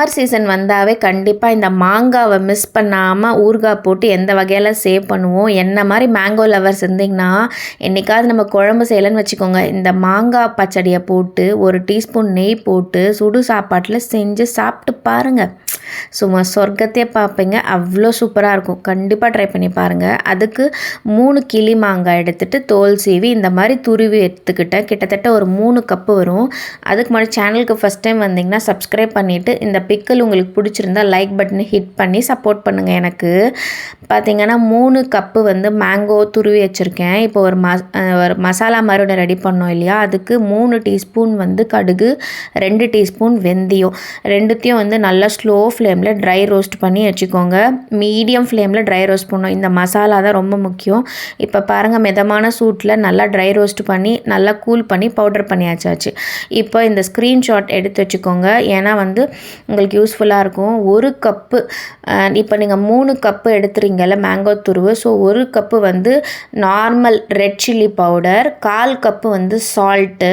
Summer season வந்தாவே கண்டிப்பாக இந்த மாங்காவை மிஸ் பண்ணாமல் ஊறுகாய் போட்டு எந்த வகையில் சேவ் பண்ணுவோம்? என்ன மாதிரி மேங்கோ லவர்ஸ் இருந்தீங்கன்னா என்றைக்காவது நம்ம குழம்பு செய்யலைன்னு வச்சுக்கோங்க. இந்த மாங்காய் பச்சடியை போட்டு ஒரு டீஸ்பூன் நெய் போட்டு சுடு சாப்பாட்டில் செஞ்சு சாப்பிட்டு பாருங்கள் சும்மா சொர்க்கத்தையே பார்ப்பீங்க. அவ்வளோ சூப்பராக இருக்கும். கண்டிப்பாக ட்ரை பண்ணி பாருங்கள் அதுக்கு மூணு கிளி மாங்காய் எடுத்துகிட்டு தோல் சீவி இந்த மாதிரி துருவி எடுத்துக்கிட்டேன் கிட்டத்தட்ட ஒரு மூணு கப்பு வரும். அதுக்கு முன்னாடி சேனலுக்கு ஃபஸ்ட் டைம் வந்தீங்கன்னா சப்ஸ்கிரைப் பண்ணிவிட்டு இந்த பிக்கல் உங்களுக்கு பிடிச்சிருந்தா லைக் பட்டனை ஹிட் பண்ணி சப்போர்ட் பண்ணுங்கள் எனக்கு. பார்த்தீங்கன்னா மூணு கப்பு வந்து மேங்கோ துருவி வச்சுருக்கேன். இப்போ ஒரு ம ஒரு மசாலா மறுபடியும் ரெடி பண்ணோம் இல்லையா? அதுக்கு மூணு டீஸ்பூன் வந்து கடுகு ரெண்டு டீஸ்பூன் வெந்தயம். ரெண்டுத்தையும் வந்து நல்லா ஸ்லோ ஃப்ளேமில் ட்ரை ரோஸ்ட் பண்ணி வச்சுக்கோங்க. மீடியம் ஃப்ளேமில் ட்ரை ரோஸ்ட் பண்ணணும் இந்த மசாலா தான் ரொம்ப முக்கியம். இப்போ பாருங்கள் மிதமான சூட்டில் நல்லா ட்ரை ரோஸ்ட் பண்ணி நல்லா கூல் பண்ணி பவுடர் பண்ணியாச்சாச்சு. இப்போ இந்த ஸ்க்ரீன்ஷாட் எடுத்து வச்சுக்கோங்க. ஏன்னா வந்து உங்களுக்கு யூஸ்ஃபுல்லாக இருக்கும். ஒரு கப்பு இப்போ நீங்கள் மூணு கப்பு எடுத்துறீங்கல்ல மேங்கோ துருவு. ஸோ ஒரு கப்பு வந்து நார்மல் ரெட் சில்லி பவுடர் கால் கப்பு வந்து சால்ட்டு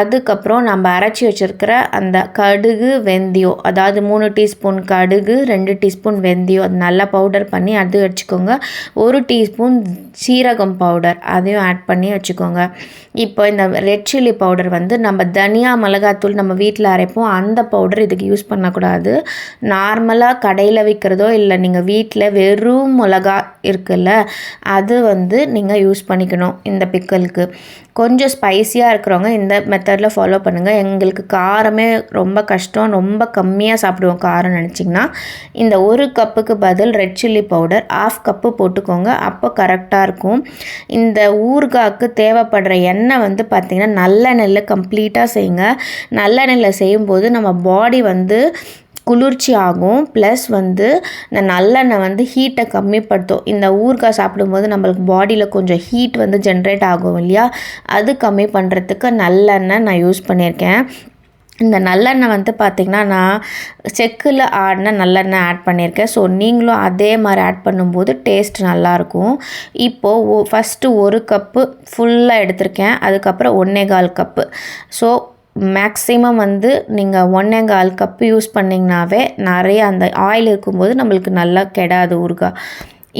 அதுக்கப்புறம் நம்ம அரைச்சி வச்சுருக்கிற அந்த கடுகு வெந்தயம் அதாவது மூணு டீஸ்பூன் கடுகு ரெண்டு டீஸ்பூன் வெந்தயம் அது நல்லா பவுடர் பண்ணி அது வச்சுக்கோங்க. ஒரு டீஸ்பூன் சீரகம் பவுடர் அதையும் ஆட் பண்ணி வச்சுக்கோங்க. இப்போ இந்த ரெட் சில்லி பவுடர் வந்து நம்ம தனியா மிளகாத்தூள் நம்ம வீட்டில் அரைப்போம். அந்த பவுடர் இதுக்கு யூஸ் பண்ண பண்ணக்கூடாது. நார்மலாக கடையில் விற்கிறதோ இல்லை நீங்கள் வீட்டில் வெறும் மிளகா இருக்குல்ல அது வந்து நீங்கள் யூஸ் பண்ணிக்கணும் இந்த பிக்கலுக்கு. கொஞ்சம் ஸ்பைஸியாக இருக்கிறவங்க இந்த மெத்தடில் ஃபாலோ பண்ணுங்கள் எங்களுக்கு காரமே ரொம்ப கஷ்டம். ரொம்ப கம்மியாக சாப்பிடுவோம் காரம் நினச்சிங்கன்னா. இந்த ஒரு கப்புக்கு பதில் red chilli powder half cup போட்டுக்கோங்க. அப்போ கரெக்டாக இருக்கும். இந்த ஊறுகாய்க்கு தேவைப்படுற எண்ணெய் வந்து பார்த்திங்கன்னா நல்லெண்ணெயில் கம்ப்ளீட்டாக செய்யுங்க. நல்லெண்ணெயில் செய்யும்போது நம்ம பாடி வந்து குளிர்ச்சி ஆகும் ப்ளஸ் வந்து இந்த நல்லெண்ணெய் வந்து ஹீட்டை கம்மிப்படுத்தும். இந்த ஊறுகாய் சாப்பிடும்போது நம்மளுக்கு பாடியில் கொஞ்சம் ஹீட் வந்து ஜென்ரேட் ஆகும் இல்லையா? அது கம்மி பண்ணுறதுக்கு நல்லெண்ணெய் நான் யூஸ் பண்ணியிருக்கேன். இந்த நல்லெண்ணெய் வந்து பார்த்திங்கன்னா நான் செக்கில் ஆடின நல்லெண்ணெய் ஆட் பண்ணியிருக்கேன். ஸோ நீங்களும் அதே மாதிரி ஆட் பண்ணும்போது டேஸ்ட் நல்லாயிருக்கும். இப்போது ஃபஸ்ட்டு ஒரு கப்பு ஃபுல்லாக எடுத்திருக்கேன். அதுக்கப்புறம் ஒன்றே கால் கப்பு ஸோ மேக்ஸிமம் வந்து நீங்கள் ஒன்றே கால் கப்பு யூஸ் பண்ணிங்கனாவே நிறைய அந்த ஆயில் இருக்கும்போது நம்மளுக்கு நல்லா கெடாது ஊறுகாய்.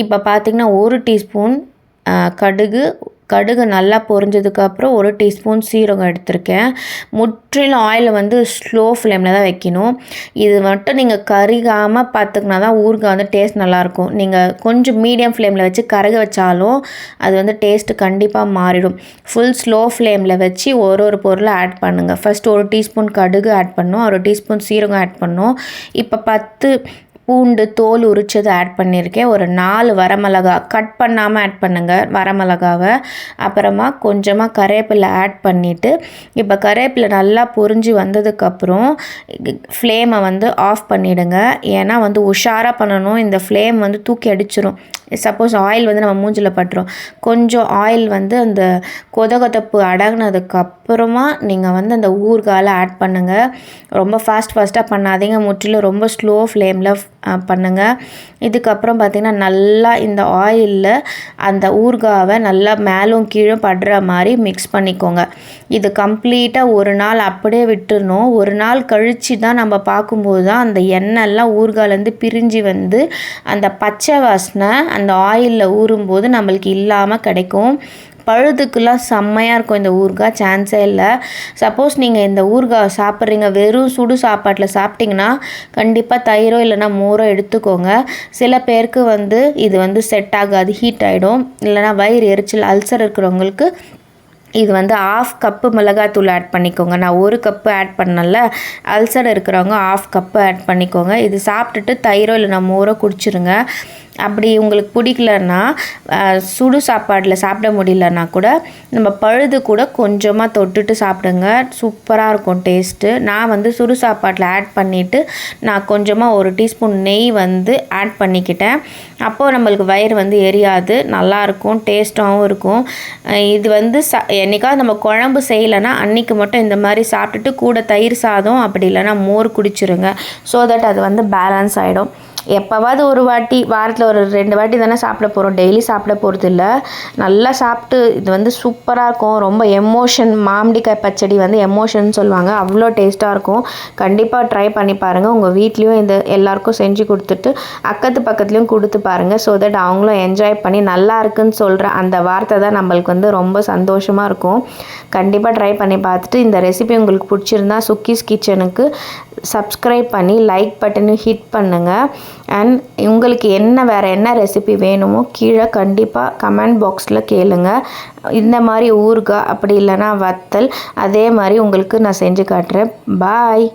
இப்போ பார்த்திங்கன்னா ஒரு டீஸ்பூன் கடுகு கடுகு நல்லா பொரிஞ்சதுக்கப்புறம் ஒரு டீஸ்பூன் சீரகம் எடுத்திருக்கேன். முற்றிலும் ஆயில் வந்து ஸ்லோ ஃப்ளேமில் தான் வைக்கணும். இது மட்டும் நீங்கள் கருகாமல் பார்த்துக்கினா தான் ஊறுகாய் வந்து டேஸ்ட் நல்லாயிருக்கும். நீங்கள் கொஞ்சம் மீடியம் ஃப்ளேமில் வச்சு கருக வச்சாலும் அது வந்து டேஸ்ட்டு கண்டிப்பாக மாறிடும். ஃபுல் ஸ்லோ ஃப்ளேமில் வச்சு ஒரு ஒரு பொருளை ஆட் பண்ணுங்கள் ஃபஸ்ட்டு ஒரு டீஸ்பூன் கடுகு ஆட் பண்ணோம். ஒரு டீஸ்பூன் சீரகம் ஆட் பண்ணோம். இப்போ பத்து பூண்டு தோல் உரிச்சது ஆட் பண்ணியிருக்கேன். ஒரு நாலு வரமிளகா கட் பண்ணாமல் ஆட் பண்ணுங்கள் வரமிளகாவை. அப்புறமா கொஞ்சமாக கருவேப்பிலை ஆட் பண்ணிவிட்டு இப்போ கருவேப்பிலை நல்லா பொரிஞ்சு வந்ததுக்கப்புறம் ஃப்ளேமை வந்து ஆஃப் பண்ணிவிடுங்க ஏன்னா வந்து உஷாராக பண்ணணும். இந்த ஃப்ளேம் வந்து தூக்கி அடிச்சிடும் சப்போஸ் ஆயில் வந்து நம்ம மூஞ்சில் பட்டுரும். கொஞ்சம் ஆயில் வந்து அந்த கொதகொதப்பு அடங்கினதுக்கப்புறமா நீங்கள் வந்து அந்த ஊர்காலை ஆட் பண்ணுங்கள் ரொம்ப ஃபாஸ்ட் ஃபாஸ்ட்டாக பண்ணாதீங்க. முற்றிலும் ரொம்ப ஸ்லோ ஃப்ளேமில் பண்ணுங்கள் இதுக்கப்புறம் பார்த்திங்கன்னா நல்லா இந்த ஆயிலில் அந்த ஊறுகாவை நல்லா மேலும் கீழும் படுற மாதிரி மிக்ஸ் பண்ணிக்கோங்க. இது கம்ப்ளீட்டாக ஒரு நாள் அப்படியே விட்டுறணும். ஒரு நாள் கழித்து தான் நம்ம பார்க்கும்போது தான் அந்த எண்ணெய்லாம் ஊறுகாலேருந்து பிரிஞ்சு வந்து அந்த பச்சை வாசனை அந்த ஆயிலில் ஊறும்போது நம்மளுக்கு இல்லாமல் கிடைக்கும். பழுதுக்கெலாம் செம்மையாக இருக்கும் இந்த ஊறுகாய். சான்ஸே இல்லை. சப்போஸ் நீங்கள் இந்த ஊறுகாய் சாப்பிட்றீங்க வெறும் சுடு சாப்பாட்டில் சாப்பிட்டிங்கன்னா கண்டிப்பாக தயிரோ இல்லைனா மோரோ எடுத்துக்கோங்க. சில பேருக்கு வந்து இது வந்து செட் ஆகாது ஹீட் ஆகிடும் இல்லைனா வயிறு எரிச்சல் அல்சர் இருக்கிறவங்களுக்கு இது வந்து ஆஃப் கப்பு மிளகாத்தூள் ஆட் பண்ணிக்கோங்க. நான் ஒரு கப்பு ஆட் பண்ணல. அல்சர் இருக்கிறவங்க ஆஃப் கப்பு ஆட் பண்ணிக்கோங்க. இது சாப்பிட்டுட்டு தயிரோ இல்லைனா மோரோ குடிச்சிருங்க. அப்படி உங்களுக்கு பிடிக்கலன்னா சுடு சாப்பாட்டில் சாப்பிட முடியலன்னா கூட நம்ம பழுது கூட கொஞ்சமாக தொட்டுட்டு சாப்பிடுங்க. சூப்பராக இருக்கும் டேஸ்ட்டு நான் வந்து சுடு சாப்பாட்டில் ஆட் பண்ணிவிட்டு நான் கொஞ்சமாக ஒரு டீஸ்பூன் நெய் வந்து ஆட் பண்ணிக்கிட்டேன். அப்போது நம்மளுக்கு வயிறு வந்து எரியாது. நல்லாயிருக்கும் டேஸ்ட்டாகவும் இருக்கும். இது வந்து ச என்றைக்காவது நம்ம குழம்பு செய்யலைன்னா அன்றைக்கி மட்டும் இந்த மாதிரி சாப்பிட்டுட்டு கூட தயிர் சாதம் அப்படி இல்லைன்னா மோர் குடிச்சிருங்க. ஸோ தட் அது வந்து பேலன்ஸ் ஆகிடும் எப்போவாவது ஒரு வாட்டி வாரத்தில் ஒரு ரெண்டு வாட்டி தானே சாப்பிட போகிறோம் டெய்லி சாப்பிட போகிறது இல்லை நல்லா சாப்பிட்டு இது வந்து சூப்பராக இருக்கும். ரொம்ப எமோஷன் மாமிடிக்காய் பச்சடி வந்து எமோஷன் சொல்லுவாங்க. அவ்வளோ டேஸ்ட்டாக இருக்கும். கண்டிப்பாக ட்ரை பண்ணி பாருங்கள் உங்கள் வீட்லேயும் இந்த எல்லாருக்கும் செஞ்சு கொடுத்துட்டு அக்கத்து பக்கத்துலேயும் கொடுத்து பாருங்கள் ஸோ தட் அவங்களும் என்ஜாய் பண்ணி நல்லா இருக்குன்னு சொல்கிற அந்த வார்த்தை தான் நம்மளுக்கு வந்து ரொம்ப சந்தோஷமாக இருக்கும். கண்டிப்பாக ட்ரை பண்ணி பார்த்துட்டு இந்த ரெசிபி உங்களுக்கு பிடிச்சிருந்தா சுக்கீஸ் கிச்சனுக்கு சப்ஸ்கிரைப் பண்ணி லைக் பட்டனை ஹிட் பண்ணுங்கள் அண்ட் உங்களுக்கு என்ன வேறு என்ன ரெசிபி வேணுமோ கீழே கண்டிப்பாக கமெண்ட் பாக்ஸில் கேளுங்க. இந்த மாதிரி ஊறுகாய் அப்படி இல்லைன்னா வத்தல் அதே மாதிரி உங்களுக்கு நான் செஞ்சு காட்டுறேன். பாய்